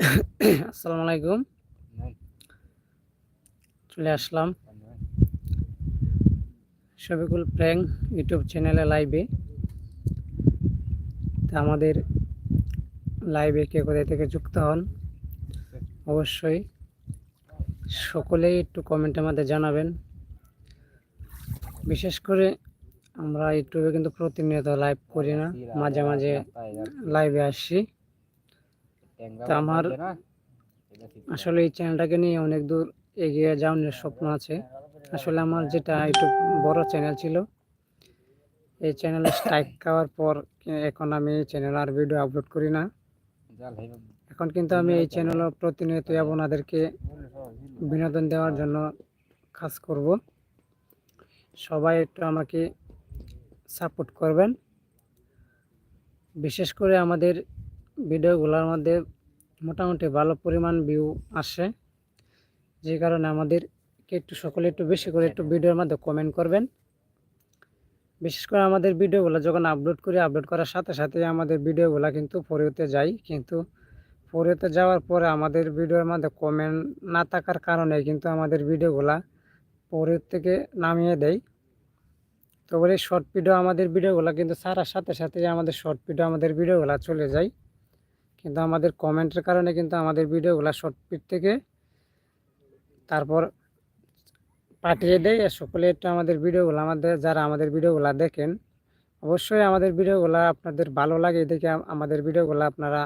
আসসালামু আলাইকুম। চলে আসলাম শফিকুল প্র্যাং ইউটিউব চ্যানেলে লাইভে। তা আমাদের লাইভে কে কোথায় থেকে যুক্ত হন, অবশ্যই সকলেই একটু কমেন্টের মধ্যে জানাবেন। বিশেষ করে আমরা ইউটিউবে কিন্তু প্রতিনিয়ত লাইভ করি না, মাঝে মাঝে লাইভে আসছি তা আমার আসলে এই চ্যানেলটাকে নিয়ে অনেক দূর এগিয়ে যাওয়ার স্বপ্ন আছে। আসলে আমার যেটা একটু বড় চ্যানেল ছিল এই চ্যানেলে স্ট্রাইক খাওয়ার পর এখন আমি এই চ্যানেল আর ভিডিও আপলোড করি না। এখন কিন্তু আমি এই চ্যানেল প্রতিনিয়ত আপনাদেরকে বিনোদন দেওয়ার জন্য কাজ করব। সবাই একটু আমাকে সাপোর্ট করবেন। বিশেষ করে আমাদের ভিডিওগুলোর মধ্যে মোটামুটি ভালো পরিমাণ ভিউ আসে। যে কারণে আমাদেরকে একটু সকলে একটু বেশি করে একটু ভিডিওর মধ্যে কমেন্ট করবেন। বিশেষ করে আমাদের ভিডিওগুলো যখন আপলোড করি আপলোড করার সাথে সাথে আমাদের ভিডিওগুলো কিন্তু ফরিওতে যাই। কিন্তু ফরিওতে যাওয়ার পরে আমাদের ভিডিওর মধ্যে কমেন্ট না থাকার কারণে কিন্তু আমাদের ভিডিওগুলা ফরিওর থেকে নামিয়ে দেয় তো বলে শর্ট ভিডিও আমাদের ভিডিওগুলো কিন্তু ছাড়ার সাথে সাথে আমাদের শর্ট ভিডিও আমাদের ভিডিওগুলো চলে যায়। কিন্তু আমাদের কমেন্টের কারণে কিন্তু আমাদের ভিডিওগুলো শর্ট পিট থেকে তারপর পাঠিয়ে দেয়। সকলে একটু আমাদের ভিডিওগুলো আমাদের, যারা আমাদের ভিডিওগুলো দেখেন, অবশ্যই আমাদের ভিডিওগুলো আপনাদের ভালো লাগে দেখে আমাদের ভিডিওগুলো আপনারা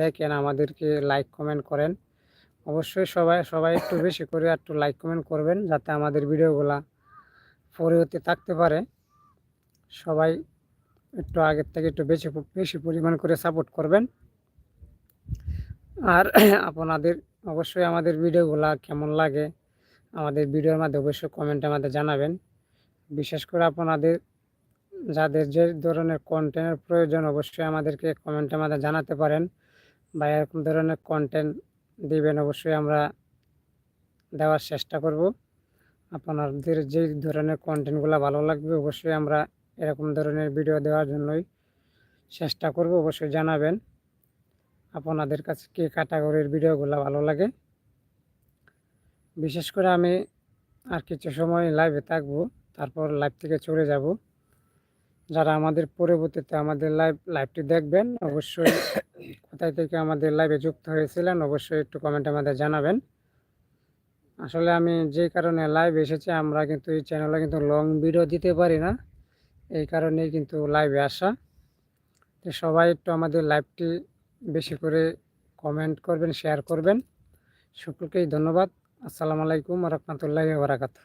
দেখেন, আমাদেরকে লাইক কমেন্ট করেন। অবশ্যই সবাই সবাই একটু বেশি করে একটু লাইক কমেন্ট করবেন, যাতে আমাদের ভিডিওগুলা পরিবর্তে থাকতে পারে। সবাই একটু আগের থেকে একটু বেশি বেশি পরিমাণ করে সাপোর্ট করবেন। আর আপনাদের অবশ্যই আমাদের ভিডিওগুলো কেমন লাগে, আমাদের ভিডিওর মধ্যে অবশ্যই কমেন্টে আমাদের জানাবেন। বিশেষ করে আপনাদের, যাদের যে ধরনের কন্টেন্টের প্রয়োজন, অবশ্যই আমাদেরকে কমেন্টের মধ্যে জানাতে পারেন। বা এরকম ধরনের কন্টেন্ট দিবেন, অবশ্যই আমরা দেওয়ার চেষ্টা করব। আপনাদের যে ধরনের কন্টেন্টগুলো ভালো লাগবে, অবশ্যই আমরা এরকম ধরনের ভিডিও দেওয়ার জন্যই চেষ্টা করব, অবশ্যই জানাবেন। আপনাদের কাছে কে ক্যাটাগরির ভিডিওগুলো ভালো লাগে? বিশেষ করে আমি আর কিছু সময় লাইভে থাকব, তারপর লাইভ থেকে চলে যাব। যারা আমাদের পরবর্তীতে আমাদের লাইভ লাইভটি দেখবেন, অবশ্যই কোথায় থেকে আমাদের লাইভে যুক্ত হয়েছিলেন, অবশ্যই একটু কমেন্টে আমাদের জানাবেন। আসলে আমি যে কারণে লাইভ এসেছি, আমরা কিন্তু এই চ্যানেলে কিন্তু লং ভিডিও দিতে পারি না। এই কারণেই কিন্তু লাইভে আসা। সবাই একটু আমাদের লাইভটি বেশি করে কমেন্ট করবেন শেয়ার করবেন। সকলকেই ধন্যবাদ। আসসালামু আলাইকুম রহমতুল্লাহ বারাকাতু